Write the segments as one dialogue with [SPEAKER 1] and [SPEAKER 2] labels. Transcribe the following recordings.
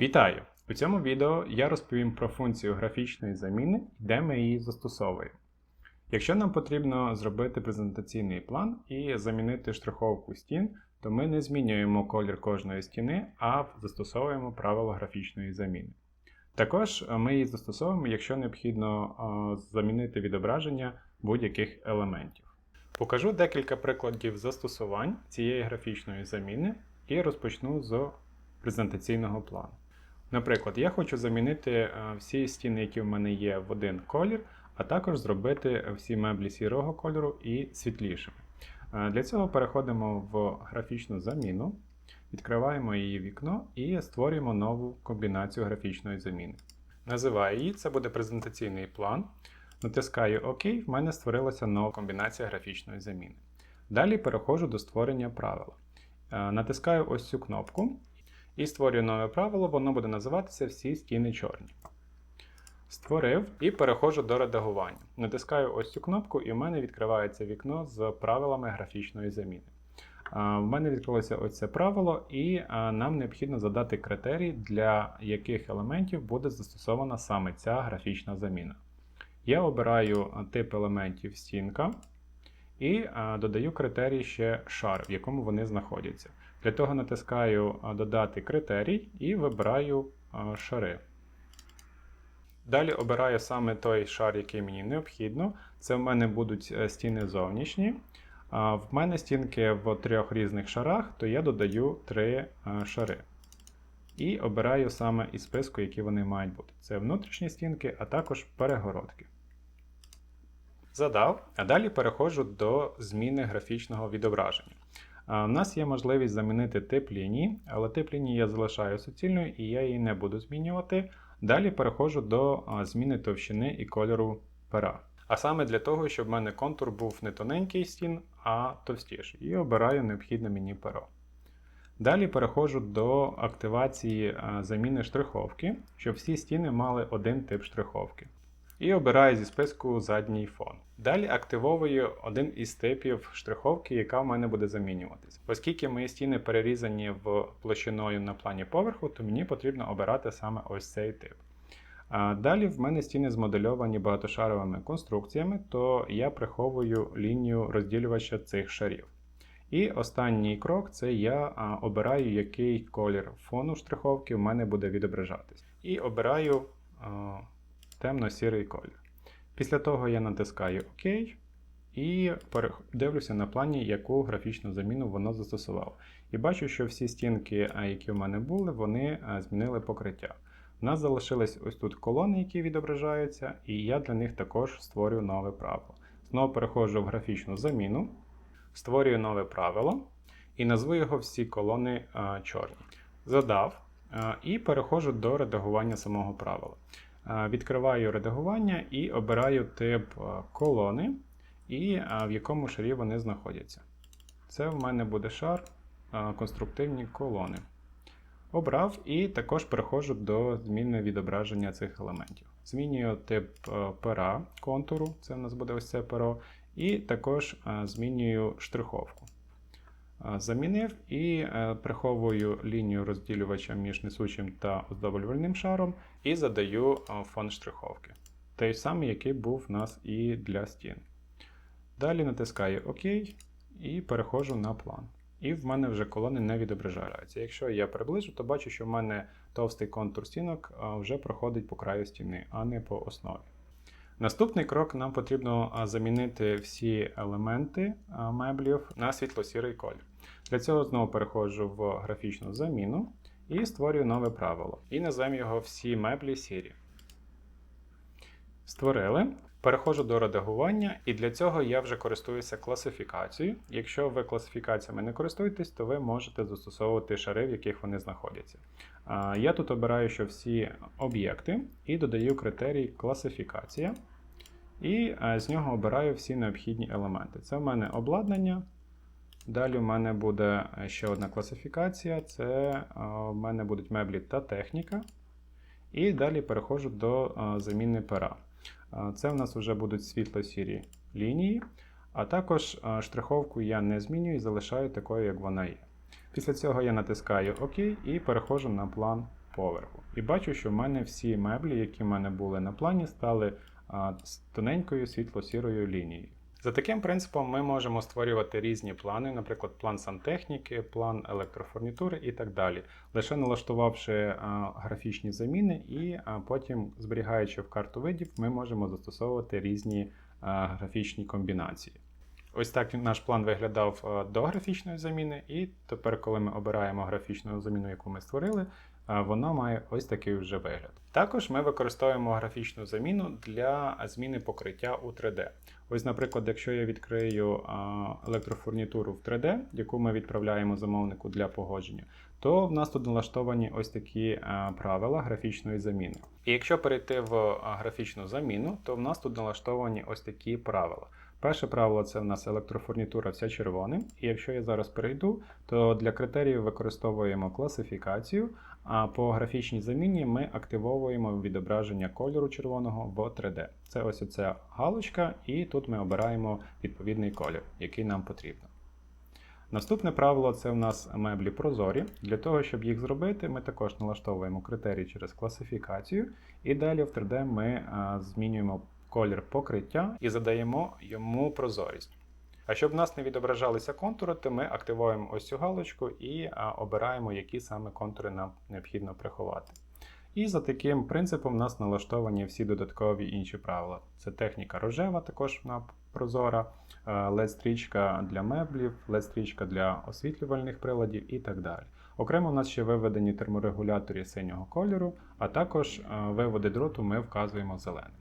[SPEAKER 1] Вітаю! У цьому відео я розповім про функцію графічної заміни і де ми її застосовуємо. Якщо нам потрібно зробити презентаційний план і замінити штриховку стін, то ми не змінюємо колір кожної стіни, а застосовуємо правило графічної заміни. Також е, ми її застосовуємо, якщо необхідно е, замінити відображення будь-яких елементів. Покажу декілька прикладів застосувань цієї графічної заміни і розпочну з презентаційного плану. Наприклад, я хочу замінити е, всі стіни, які в мене є, в один колір, а також зробити всі меблі сірого кольору і світлішими. Е, Для цього переходимо в графічну заміну, відкриваємо її вікно і створюємо нову комбінацію графічної заміни. Називаю її, це буде презентаційний план. Натискаю ОК, в мене створилася нова комбінація графічної заміни. Далі переходжу до створення правила. Е, Натискаю ось цю кнопку і створюю нове правило, воно буде називатися всі стіни чорні. Створив і переходжу до редагування. Натискаю ось цю кнопку, і в мене відкривається вікно з правилами графічної заміни. В мене відкрилося ось це правило, і нам необхідно задати критерії, для яких елементів буде застосована саме ця графічна заміна. Я обираю тип елементів стінка і а, додаю критерій ще шар, в якому вони знаходяться. Для того натискаю Додати критерій і вибираю а, шари. Далі обираю саме той шар, який мені необхідно. Це в мене будуть е, стіни зовнішні. А В мене стінки в трьох різних шарах, то я додаю три е, шари. І обираю саме із списку, які вони мають бути. Це внутрішні стінки, а також перегородки. Задав, а далі переходжу до зміни графічного відображення. У нас є можливість замінити тип лінії, але тип лінії я залишаю суцільною і я її не буду змінювати. Далі переходжу до зміни товщини і кольору пера. А саме для того, щоб в мене контур був не тоненький стін, а товстіший. І обираю необхідне мені перо. Далі переходжу до активації заміни штриховки, щоб всі стіни мали один тип штриховки. І обираю зі списку задній фон. Далі активовую один із типів штриховки, яка в мене буде замінюватись. Оскільки мої стіни перерізані в площиною на плані поверху, то мені потрібно обирати саме ось цей тип. Далі в мене стіни змодельовані багатошаровими конструкціями, то я приховую лінію розділювача цих шарів. І останній крок це я обираю, який колір фону штриховки в мене буде відображатись. І обираю темно-сірий колір. Після того я натискаю ОК і дивлюся на плані, яку графічну заміну воно застосувало. І бачу, що всі стінки, які в мене були, вони змінили покриття. У нас залишились ось тут колони, які відображаються, і я для них також створюю нове правило. Знову переходжу в графічну заміну, створюю нове правило і назву його всі колони чорні. Задав і переходжу до редагування самого правила. Відкриваю редагування і обираю тип колони, і в якому шарі вони знаходяться. Це в мене буде шар конструктивні колони. Обрав і також переходжу до зміни відображення цих елементів. Змінюю тип пера контуру, це в нас буде ось це перо, і також змінюю штриховку. Замінив і е, приховую лінію розділювача між несучим та оздоблювальним шаром, і задаю фон штриховки. Той самий, який був у нас і для стін. Далі натискаю ОК і переходжу на план. І в мене вже колони не відображаються. Якщо я приближу, то бачу, що в мене товстий контур стінок вже проходить по краю стіни, а не по основі. Наступний крок нам потрібно замінити всі елементи меблів на світло-сірий колір. Для цього знову переходжу в графічну заміну і створюю нове правило. І назвемо його всі меблі сірі. Створили. Переходжу до редагування, і для цього я вже користуюся класифікацією. Якщо ви класифікаціями не користуєтесь, то ви можете застосовувати шари, в яких вони знаходяться. Я тут обираю, що всі об'єкти, і додаю критерій класифікація. І з нього обираю всі необхідні елементи. Це в мене обладнання. Далі в мене буде ще одна класифікація: це в мене будуть меблі та техніка. І далі переходжу до заміни пера. Це в нас вже будуть світло-сірі лінії, а також штриховку я не змінюю і залишаю такою, як вона є. Після цього я натискаю ОК і переходжу на план поверху. І бачу, що в мене всі меблі, які в мене були на плані, стали з тоненькою світло-сірою лінією. За таким принципом ми можемо створювати різні плани, наприклад, план сантехніки, план електрофурнітури і так далі, лише налаштувавши графічні заміни, і потім, зберігаючи в карту видів, ми можемо застосовувати різні графічні комбінації. Ось так наш план виглядав до графічної заміни, і тепер, коли ми обираємо графічну заміну, яку ми створили, вона має ось такий вже вигляд. Також ми використовуємо графічну заміну для зміни покриття у 3D. Ось, наприклад, якщо я відкрию електрофурнітуру в 3D, яку ми відправляємо замовнику для погодження, то в нас тут налаштовані ось такі правила графічної заміни. І якщо перейти в графічну заміну, то в нас тут налаштовані ось такі правила. Перше правило це в нас електрофурнітура вся червоним. І якщо я зараз перейду, то для критеріїв використовуємо класифікацію, а по графічній заміні ми активовуємо відображення кольору червоного в 3D. Це ось оця галочка, і тут ми обираємо відповідний колір, який нам потрібно. Наступне правило це в нас меблі прозорі. Для того, щоб їх зробити, ми також налаштовуємо критерії через класифікацію, і далі в 3D ми змінюємо колір покриття і задаємо йому прозорість. А щоб в нас не відображалися контури, то ми активуємо ось цю галочку і обираємо, які саме контури нам необхідно приховати. І за таким принципом у нас налаштовані всі додаткові інші правила. Це техніка рожева, також вона прозора, LED-стрічка для меблів, LED-стрічка для освітлювальних приладів і так далі. Окремо у нас ще виведені терморегулятори синього кольору, а також виводи дроту ми вказуємо зеленим.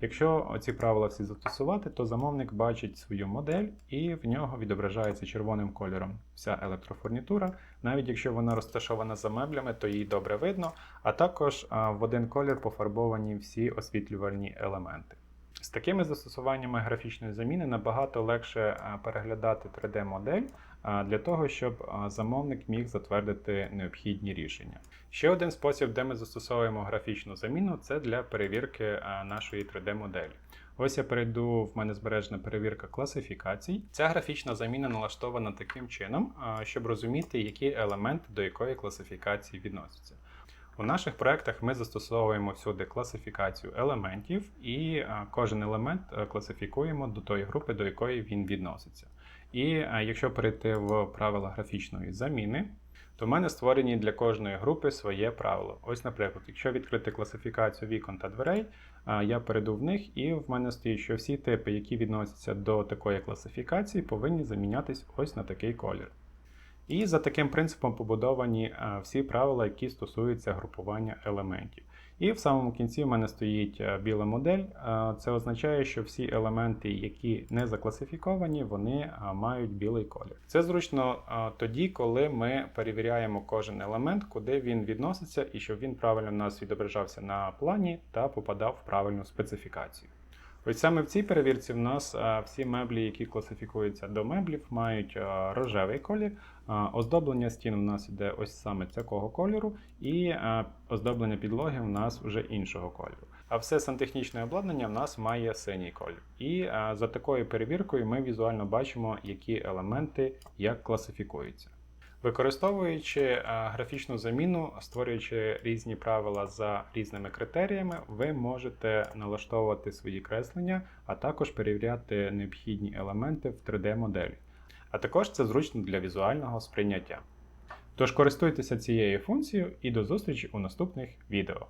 [SPEAKER 1] Якщо ці правила всі застосувати, то замовник бачить свою модель і в нього відображається червоним кольором вся електрофурнітура. Навіть якщо вона розташована за меблями, то її добре видно, а також в один колір пофарбовані всі освітлювальні елементи. З такими застосуваннями графічної заміни набагато легше переглядати 3D-модель для того, щоб замовник міг затвердити необхідні рішення. Ще один спосіб, де ми застосовуємо графічну заміну, це для перевірки нашої 3D-моделі. Ось я перейду, в мене збережена перевірка класифікацій. Ця графічна заміна налаштована таким чином, щоб розуміти, які елементи до якої класифікації відносяться. У наших проєктах ми застосовуємо всюди класифікацію елементів, і кожен елемент класифікуємо до тої групи, до якої він відноситься. І якщо перейти в правила графічної заміни, то в мене створені для кожної групи своє правило. Ось, наприклад, якщо відкрити класифікацію вікон та дверей, я перейду в них, і в мене стоїть, що всі типи, які відносяться до такої класифікації, повинні замінятись ось на такий колір. І за таким принципом побудовані всі правила, які стосуються групування елементів. І в самому кінці в мене стоїть біла модель. Це означає, що всі елементи, які не закласифіковані, вони мають білий колір. Це зручно тоді, коли ми перевіряємо кожен елемент, куди він відноситься, і щоб він правильно в нас відображався на плані та попадав в правильну специфікацію. Ось саме в цій перевірці в нас всі меблі, які класифікуються до меблів, мають рожевий колір. Оздоблення стін у нас йде ось саме такого кольору, і оздоблення підлоги в нас вже іншого кольору. А все сантехнічне обладнання в нас має синій колір. І за такою перевіркою ми візуально бачимо, які елементи як класифікуються. Використовуючи графічну заміну, створюючи різні правила за різними критеріями, ви можете налаштовувати свої креслення, а також перевіряти необхідні елементи в 3D-моделі. А також це зручно для візуального сприйняття. Тож користуйтеся цією функцією і до зустрічі у наступних відео.